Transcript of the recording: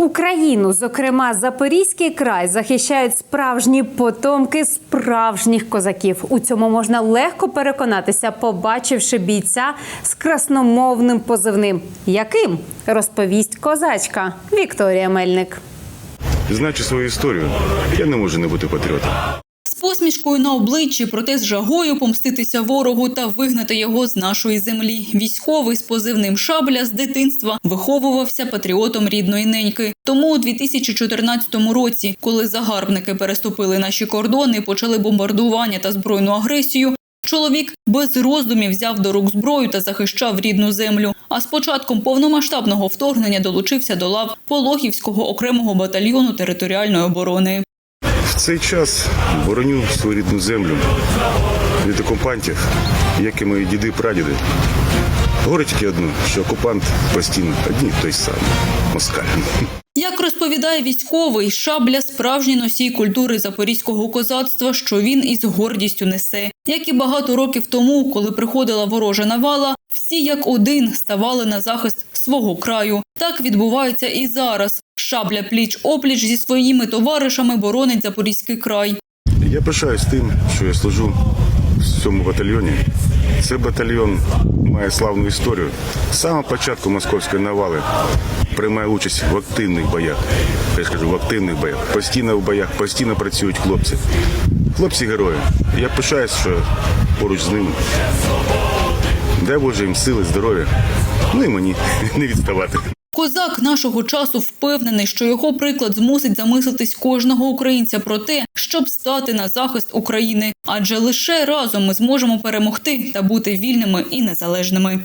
Україну, зокрема Запорізький край, захищають справжні потомки справжніх козаків. У цьому можна легко переконатися, побачивши бійця з красномовним позивним. Яким розповість козачка Вікторія Мельник. Знаючи свою історію, я не можу не бути патріотом. З посмішкою на обличчі, проте з жагою помститися ворогу та вигнати його з нашої землі. Військовий з позивним шабля з дитинства виховувався патріотом рідної неньки. Тому у 2014 році, коли загарбники переступили наші кордони, почали бомбардування та збройну агресію. Чоловік без роздумів взяв до рук зброю та захищав рідну землю. А з початком повномасштабного вторгнення долучився до лав Пологівського окремого батальйону територіальної оборони. В цей час бороню свою рідну землю від окупантів, як і мої діди прадіди. Говорить тільки одно, що окупант постійно одні той самий москаль. Як розповідає військовий, шабля справжній носій культури запорізького козацтва, що він із гордістю несе. Як і багато років тому, коли приходила ворожа навала, всі як один ставали на захист свого краю. Так відбувається і зараз. Шабля пліч опліч зі своїми товаришами боронить запорізький край. Я пишаюсь тим, що я служу в цьому батальйоні. Цей батальйон має славну історію. З самого початку московської навали приймає участь в активних боях. Я ж кажу, в активних боях. Постійно в боях, постійно працюють хлопці. Хлопці герої. Я пишаюсь, що поруч з ними. Дай Боже їм сили, здоров'я. Ну і мені не відставати. Козак нашого часу впевнений, що його приклад змусить замислитись кожного українця про те, щоб стати на захист України, адже лише разом ми зможемо перемогти та бути вільними і незалежними.